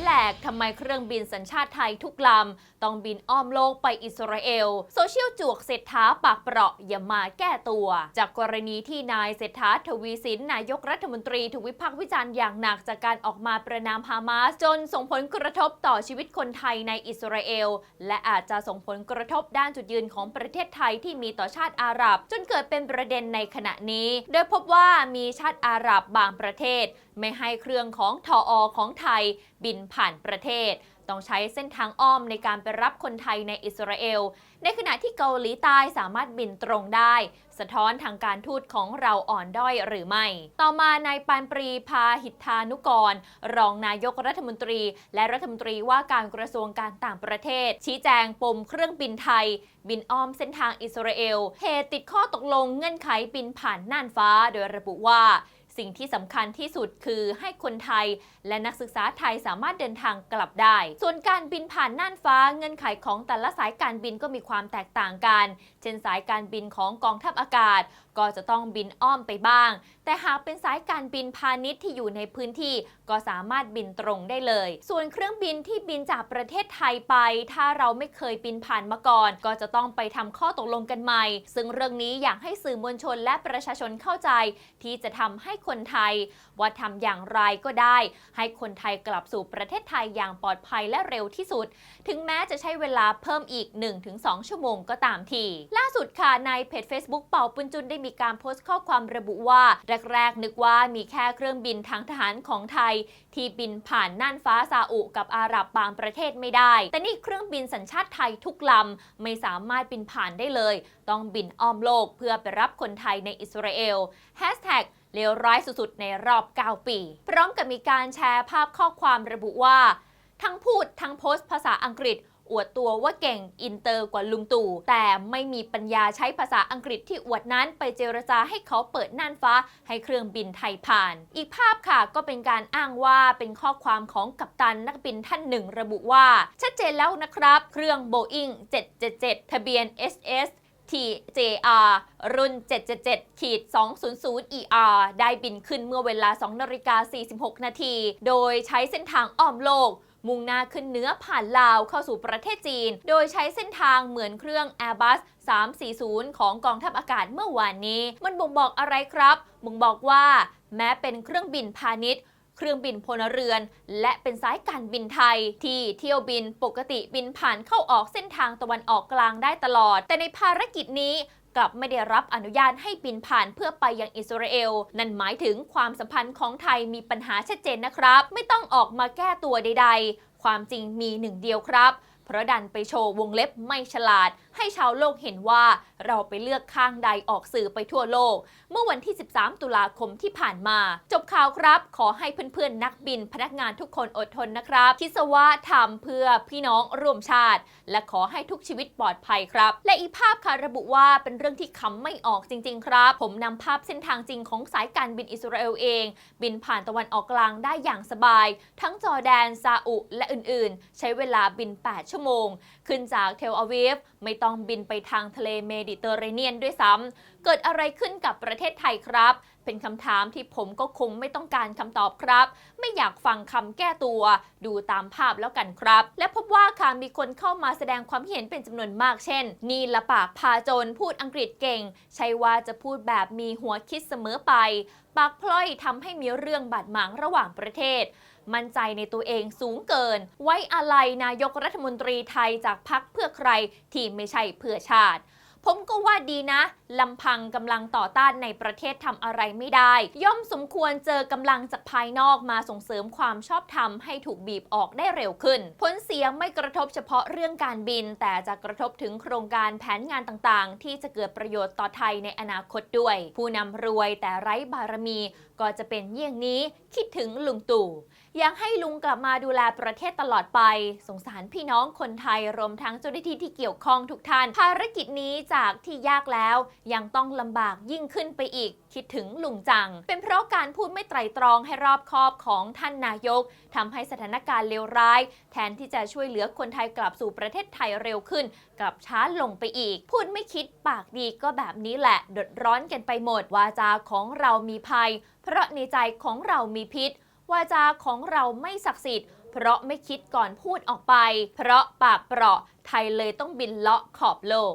แหลกทำไมเครื่องบินสัญชาติไทยทุกลำ ต้องบินอ้อมโลกไปอิสราเอล โซเชียลจวกเศรษฐาปากเปราะอย่ามาแก้ตัว จากกรณีที่นายเศรษฐาทวีสินนายกรัฐมนตรีถูกวิพากษ์วิจารณ์อย่างหนักจากการออกมาประนามฮามาสจนส่งผลกระทบต่อชีวิตคนไทยในอิสราเอล และอาจจะส่งผลกระทบด้านจุดยืนของประเทศไทยที่มีต่อชาติอาหรับ จนเกิดเป็นประเด็นในขณะนี้ โดยพบว่ามีชาติอาหรับบางประเทศ ไม่ให้เครื่องของทออของไทยบินผ่านประเทศ ต้องใช้เส้นทางอ้อมในการไปรับคนไทยในอิสราเอล ในขณะที่เกาหลีใต้สามารถบินตรงได้ สะท้อนทางการทูตของเราอ่อนด้อยหรือไม่ ต่อมานายปานปรีพาหิทธานุกร รองนายกรัฐมนตรี และรัฐมนตรีว่าการกระทรวงการต่างประเทศ ชี้แจงปมเครื่องบินไทย บินอ้อมเส้นทางอิสราเอลเหตุติดข้อตกลงเงื่อนไขบินผ่านน่านฟ้า โดยระบุว่า สิ่งที่สำคัญที่สุดคือให้คนไทย และนักศึกษาไทยสามารถเดินทางกลับได้ ส่วนการบินผ่านน่านฟ้าเงื่อนไขของแต่ละสายการบินก็มีความแตกต่างกัน เช่นสายการบินของกองทัพอากาศ ก็จะต้องบินอ้อมไปบ้าง แต่หากเป็นสายการบินพาณิชย์ที่อยู่ในพื้นที่ ก็สามารถบินตรงได้เลย ส่วนเครื่องบินที่บินจากประเทศไทยไป ถ้าเราไม่เคยบินผ่านมาก่อน ก็จะต้องไปทำข้อตกลงกันใหม่ ซึ่งเรื่องนี้อยากให้สื่อมวลชนและประชาชนเข้าใจ ที่จะทำให้คนไทย ว่าทำอย่างไรก็ได้ ให้คนไทยกลับสู่ประเทศไทยอย่างปลอดภัยและเร็วที่สุด ถึงแม้จะใช้เวลาเพิ่มอีก 1-2 ชั่วโมงก็ตามที ล่าสุดค่ะในเพจ Facebook เป่าปุนจุนได้มีการโพสต์ข้อความระบุว่า แรกๆ นึกว่ามีแค่เครื่องบินทางทหารของไทย ที่บินผ่านน่านฟ้าซาอุกับอาหรับบางประเทศไม่ได้ แต่นี่เครื่องบินสัญชาติไทยทุกลำไม่สามารถบินผ่านได้เลย ต้องบินอ้อมโลกเพื่อไปรับคนไทยในอิสราเอล Hashtag เลวร้ายสุดๆ ในรอบ 9 ปี พร้อมกับมีการแชร์ภาพข้อความระบุว่า ทั้งพูดทั้งโพสต์ภาษาอังกฤษ อวดตัวว่าเก่งอินเตอร์กว่าลุงตู่ แต่ไม่มีปัญญาใช้ภาษาอังกฤษที่อวดนั้นไปเจรจาให้เขาเปิดน่านฟ้า ให้เครื่องบินไทยผ่าน อีกภาพค่ะก็เป็นการอ้างว่าเป็นข้อความของกัปตันนักบินท่านหนึ่ง ระบุว่า ชัดเจนแล้วนะครับ เครื่อง Boeing 777 ทะเบียน SS TJR รุ่น 777ขีด200 ER ได้บินขึ้นเมื่อเวลา 2 นาฬิกา 46 นาที โดยใช้เส้นทางอ้อมโลก มุ่งหน้าขึ้นเหนือผ่านลาวเข้าสู่ประเทศจีน โดยใช้เส้นทางเหมือนเครื่อง Airbus 340 ของกองทัพอากาศเมื่อวานนี้ มันบ่งบอกอะไรครับบ่งบอกว่า แม้เป็นเครื่องบินพาณิชย์เครื่องบินพลเรือน และเป็นสายการบินไทย ที่เที่ยวบินปกติบินผ่านเข้าออกเส้นทางตะวันออกกลางได้ตลอด แต่ในภารกิจนี้ กลับไม่ได้รับอนุญาตให้บินผ่านเพื่อไปยังอิสราเอล นั่นหมายถึงความสัมพันธ์ของไทยมีปัญหาชัดเจนนะครับ ไม่ต้องออกมาแก้ตัวใด ๆ ความจริงมีหนึ่งเดียวครับ เพราะดันไปโชว์วงเล็บไม่ฉลาด ให้ชาวโลกเห็นว่าเราไปเลือกข้างใดออกสื่อไปทั่วโลก เมื่อวันที่ 13 ตุลาคมที่ผ่านมา จบข่าวครับ ขอให้เพื่อนๆ นักบินพนักงานทุกคนอดทนนะครับ คิดว่าทำเพื่อพี่น้องร่วมชาติ และขอให้ทุกชีวิตปลอดภัยครับ และอีภาพค่ะระบุว่าเป็นเรื่องที่คำไม่ออกจริง ๆ ครับ ผมนำภาพเส้นทางจริงของสายการบินอิสราเอลเอง บินผ่านตะวันออกกลางได้อย่างสบาย ทั้งจอร์แดนซาอุ และอื่นๆ ใช้เวลาบิน 8 ชั่วโมง ขึ้นจากเทลอาวีฟไม่ต้องบินไปทางทะเลเมดิเตอร์เรเนียนด้วยซ้ำเกิดอะไรขึ้นกับประเทศไทยครับ เป็นคำถามที่ผมก็คงไม่ต้องการคำตอบครับ ไม่อยากฟังคำแก้ตัว ดูตามภาพแล้วกันครับ และพบว่าค่ะมีคนเข้ามาแสดงความเห็นเป็นจำนวนมากเช่น นี่ละปากพาจนพูดอังกฤษเก่ง ใช่ว่าจะพูดแบบมีหัวคิดเสมอไป ปากพล่อยทำให้มีเรื่องบาดหมางระหว่างประเทศ มั่นใจในตัวเองสูงเกิน ไว้อะไรนายกรัฐมนตรีไทยจากพักเพื่อใครที่ไม่ใช่เพื่อชาติผมก็ว่าดีนะลำพังกำลังต่อต้านในประเทศทำอะไรไม่ได้ ย่อมสมควรเจอกำลังจากภายนอกมาส่งเสริมความชอบธรรมให้ถูกบีบออกได้เร็วขึ้น ผลเสียไม่กระทบเฉพาะเรื่องการบิน แต่จะกระทบถึงโครงการแผนงานต่างๆ ที่จะเกิดประโยชน์ต่อไทยในอนาคตด้วย ผู้นำรวยแต่ไร้บารมี ก็จะเป็นเยี่ยงนี้คิดถึงลุงตู่ยากให้ลุงกลับมาดูแลประเทศตลอดไป สงสารพี่น้องคนไทยรวมทั้งเจ้าหน้าที่ที่เกี่ยวข้องทุกท่าน ภารกิจนี้จากที่ยากแล้ว ยังต้องลำบากยิ่งขึ้นไปอีก คิดถึงลุงจัง เป็นเพราะการพูดไม่ไตรตรองให้รอบคอบของท่านนายกทำให้สถานการณ์เลวร้าย แทนที่จะช่วยเหลือคนไทยกลับสู่ประเทศไทยเร็วขึ้น กลับช้าลงไปอีก พูดไม่คิดปากดีก็แบบนี้แหละเดือดร้อนกันไปหมดวาจาของเรามีภัย เพราะในใจของเรามีพิษ วาจาของเราไม่ศักดิ์สิทธิ์เพราะไม่คิดก่อนพูดออกไป เพราะปากเปราะไทยเลยต้องบินเลาะขอบโลก